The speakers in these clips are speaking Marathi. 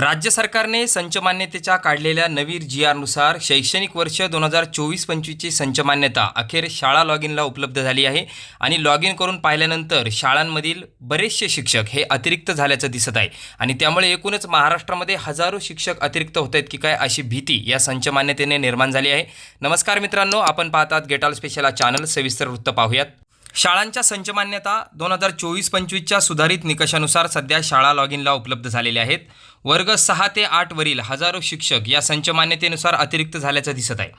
राज्य सरकारने संच मान्यतेच्या काढलेल्या नवीन जी आरनुसार शैक्षणिक वर्ष दोन हजार चोवीस पंचवीसची संच मान्यता अखेर शाळा लॉग इनला उपलब्ध झाली आहे आणि लॉग इन करून पाहिल्यानंतर शाळांमधील बरेचसे शिक्षक हे अतिरिक्त झाल्याचं दिसत आहे. आणि त्यामुळे एकूणच महाराष्ट्रामध्ये हजारो शिक्षक अतिरिक्त होत आहेत की काय अशी भीती या संच मान्यतेने निर्माण झाली आहे. नमस्कार मित्रांनो आपण पाहतात गेटाल स्पेशल हा चॅनल सविस्तर वृत्त पाहूयात. शाळांच्या संचमान्यता दोन हजार चोवीस पंचवीसच्या सुधारित निकषानुसार सध्या शाळा लॉग इनला उपलब्ध झालेल्या आहेत. वर्ग सहा ते आठवरील हजारो शिक्षक या संचमान्यतेनुसार अतिरिक्त झाल्याचं दिसत आहे.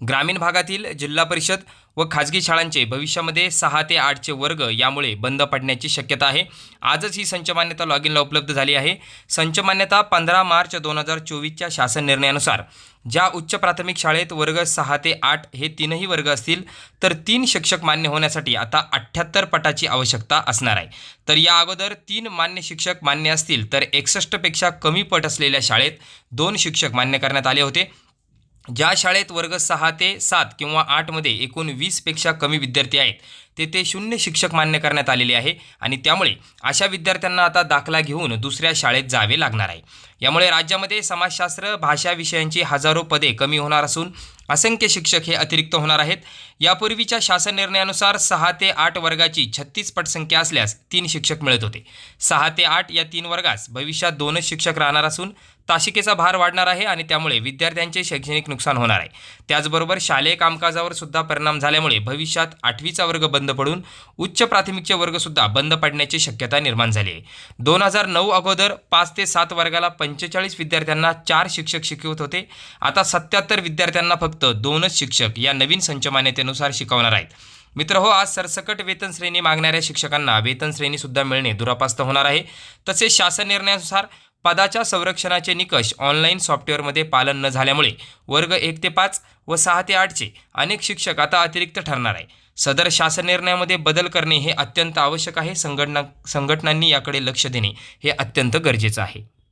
ग्रामीण भागातील जिल्हा परिषद व खाजगी शाळांचे भविष्यामध्ये सहा ते आठचे वर्ग यामुळे बंद पडण्याची शक्यता आहे. आजच ही संचमान्यता लॉग इनला उपलब्ध झाली आहे. संचमान्यता पंधरा मार्च दोन हजार चोवीसच्या शासन निर्णयानुसार. ज्या उच्च प्राथमिक शाळेत वर्ग सहा ते आठ हे तीनही वर्ग असतील तर तीन शिक्षक मान्य होण्यासाठी आता अठ्ठ्याहत्तर पटाची आवश्यकता असणार आहे. तर या अगोदर तीन मान्य शिक्षक मान्य असतील तर एकसष्टपेक्षा कमी पट असलेल्या शाळेत दोन शिक्षक मान्य करण्यात आले होते. ज्या शाळेत वर्ग सहा ते सात किंवा आठमध्ये एकूण वीसपेक्षा कमी विद्यार्थी आहेत तेथे शून्य शिक्षक मान्य करण्यात आलेले आहे आणि त्यामुळे अशा विद्यार्थ्यांना आता दाखला घेऊन दुसऱ्या शाळेत जावे लागणार आहे. यामुळे राज्यामध्ये समाजशास्त्र भाषा विषयांची हजारो पदे कमी होणार असून असंख्य शिक्षक हे अतिरिक्त होणार आहेत. यापूर्वीच्या शासन निर्णयानुसार सहा ते आठ वर्गाची छत्तीस पटसंख्या असल्यास तीन शिक्षक मिळत होते. सहा ते आठ या तीन वर्गास भविष्यात दोनच शिक्षक राहणार असून ताशिकेचा भार वाढणार आहे आणि त्यामुळे विद्यार्थ्यांचे शैक्षणिक नुकसान होणार आहे. त्याचबरोबर शालेय कामकाजावर सुद्धा परिणाम झाल्यामुळे भविष्यात आठवीचा वर्ग बंद पडून उच्च प्राथमिकचे वर्गसुद्धा बंद पडण्याची शक्यता निर्माण झाली आहे. दोन हजार नऊ अगोदर पाच ते सात वर्गाला पंचेचाळीस विद्यार्थ्यांना चार शिक्षक शिकवत होते. आता सत्याहत्तर विद्यार्थ्यांना फक्त दोनच शिक्षक या नवीन संच मान्यतेनुसार शिकवणार आहेत. मित्र हो आज सरसकट वेतन श्रेणी मागणाऱ्या शिक्षकांना वेतन श्रेणीसुद्धा मिळणे दुरापास्त होणार आहे. तसेच शासन निर्णयानुसार पदाच्या संरक्षणाचे निकष ऑनलाईन सॉफ्टवेअरमध्ये पालन न झाल्यामुळे वर्ग एक ते पाच व सहा ते आठचे अनेक शिक्षक आता अतिरिक्त ठरणार आहे सदर शासन निर्णयामध्ये बदल करणे हे अत्यंत आवश्यक आहे. संघटना संघटनांनी याकडे लक्ष देणे हे अत्यंत गरजेचं आहे.